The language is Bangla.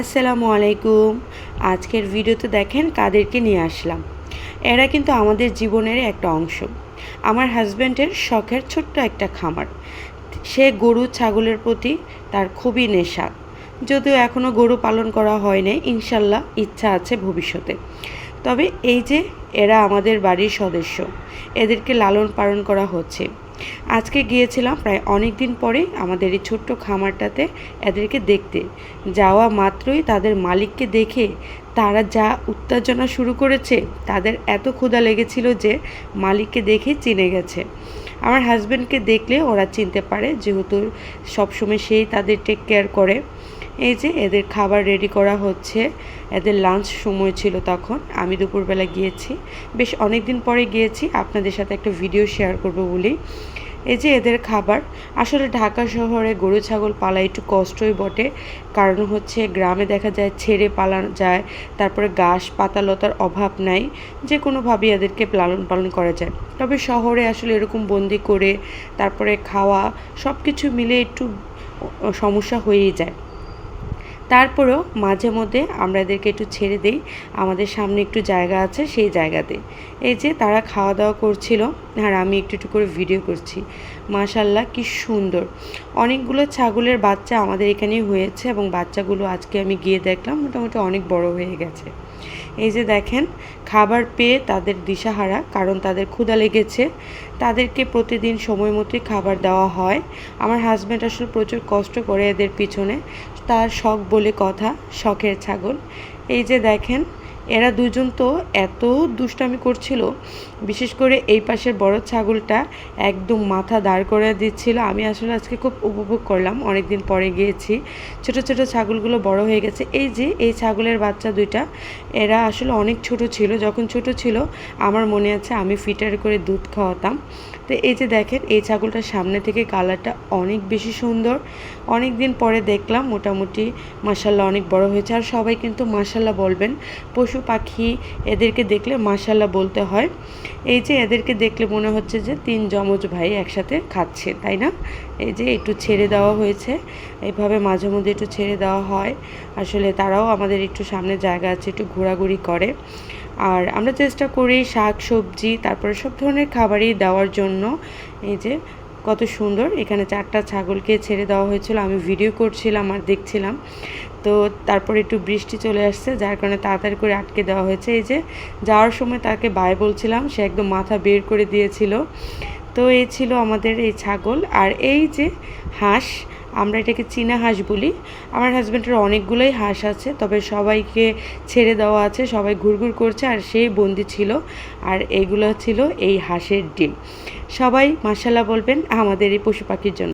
আসসালামু আলাইকুম। আজকের ভিডিওতে দেখেন কাদেরকে নিয়ে আসলাম। এরা কিন্তু আমাদের জীবনের একটা অংশ। আমার হাজব্যান্ডের শখের ছোট্ট একটা খামার। সে গরু, ছাগলের প্রতি তার খুবই নেশা। যদিও এখনও গরু পালন করা হয়নি ইনশাল্লাহ ইচ্ছা আছে ভবিষ্যতে। তবে এই যে এরা আমাদের বাড়ির সদস্য, এদেরকে লালন পালন করা হচ্ছে। আজকে গিয়েছিলাম প্রায় অনেক দিন পরে আমাদের এই ছোট্ট খামারটাতে এদেরকে দেখতে। যাওয়া মাত্রই তাদের মালিককে দেখে তারা যা উত্তেজনা শুরু করেছে, তাদের এত ক্ষুধা লেগেছিল যে মালিককে দেখে চিনে গেছে। আমার হাজব্যান্ডকে দেখলে ওরা চিনতে পারে যেহেতু সবসময় সেই তাদের টেক কেয়ার করে। এই যে এদের খাবার রেডি করা হচ্ছে, এদের লাঞ্চ সময় ছিল তখন। আমি দুপুরবেলা গিয়েছি। বেশ অনেক দিন পরে গিয়েছি। আপনাদের সাথে একটা ভিডিও শেয়ার করব বলি। এই যে এদের খাবার, আসলে ঢাকা শহরে গরু ছাগল পালা একটু কষ্টই বটে। কারণ হচ্ছে গ্রামে দেখা যায় ছেড়ে পালানো যায়, তারপরে ঘাস পাতালতার অভাব নাই যে কোনোভাবেই এদেরকে লালন পালন করা যায়। তবে শহরে আসলে এরকম বন্দি করে, তারপরে খাওয়া সব কিছু মিলে একটু সমস্যা হয়েই যায়। তারপরেও মাঝে মধ্যে আমরা এদেরকে একটু ছেড়ে দিই। আমাদের সামনে একটু জায়গা আছে সেই জায়গাতে। এই যে তারা খাওয়া দাওয়া করছিল আর আমি একটু একটু করে ভিডিও করছি। মাশাল্লাহ কি সুন্দর। অনেকগুলো ছাগলের বাচ্চা আমাদের এখানেই হয়েছে এবং বাচ্চাগুলো আজকে আমি গিয়ে দেখলাম। মোটামুটি অনেক বড় হয়ে গেছে। এই যে দেখেন, খাবার পেয়ে তাদের দিশাহারা, কারণ তাদের ক্ষুধা লেগেছে। তাদেরকে প্রতিদিন সময় মতোই খাবার দেওয়া হয়। আমার হাজব্যান্ড আসলে প্রচুর কষ্ট করে এদের পিছনে। তার শখ বলে কথা, শখের ছাগল। এই যে দেখেন এরা দুজন তো এত দুষ্টামি করছিল, বিশেষ করে এই পাশের বড় ছাগলটা একদম মাথা দাঁড় করে দিচ্ছিল। আমি আসলে আজকে খুব উপভোগ করলাম অনেক দিন পরে গিয়েছি। ছোট ছোট ছাগলগুলো বড় হয়ে গেছে। এই যে, এই ছাগলের বাচ্চা দুইটা, এরা আসলে অনেক ছোট ছিল। যখন ছোট ছিল, আমার মনে আছে আমি ফিটার করে দুধ খাওয়াতাম। তো এই যে দেখেন, এই ছাগলটার সামনে থেকে কালারটা অনেক বেশি সুন্দর। অনেক দিন পরে দেখলাম, মোটামুটি মাসাল্লাহ অনেক বড় হয়েছে। আর সবাই কিন্তু মাসাল্লাহ বলবেন, পশু পাখি এদেরকে দেখলে মাসাল্লাহ বলতে হয়। এই যে এদেরকে দেখলে মনে হচ্ছে যে তিন যমজ ভাই একসাথে খাচ্ছে, তাই না? এই যে একটু ছেড়ে দেওয়া হয়েছে, এইভাবে মাঝে মধ্যে একটু ছেড়ে দেওয়া হয়। আসলে তারাও আমাদের একটু সামনে জায়গা আছে, একটু ঘোরাঘুরি করে। আর আমরা চেষ্টা করি শাক, সবজি, তারপরে সব ধরনের খাবারই দেওয়ার জন্য। এই যে কত সুন্দর। এখানে চারটা ছাগলকে ছেড়ে দেওয়া হয়েছিল। আমি ভিডিও করছিলাম আর দেখছিলাম। তো তারপরে একটু বৃষ্টি চলে আসছে, যার কারণে তাড়াতাড়ি করে আটকে দেওয়া হয়েছে। এই যে যাওয়ার সময় তাকে বাই বলছিলাম, সে একদম মাথা বের করে দিয়েছিল। তো এই ছিল আমাদের এই ছাগল। আর এই যে হাঁস আমরা এটাকে চীনা হাঁস বলি। আমার হাজব্যান্ডের অনেকগুলোই হাঁস আছে, তবে সবাইকে ছেড়ে দেওয়া আছে, সবাই ঘুরঘুর করছে, আর সেই বন্দি ছিল। আর এইগুলো ছিল এই হাঁসের ডিম। সবাই মাসাল্লাহ বলবেন, আমাদের এই পশু পাখির জন্য।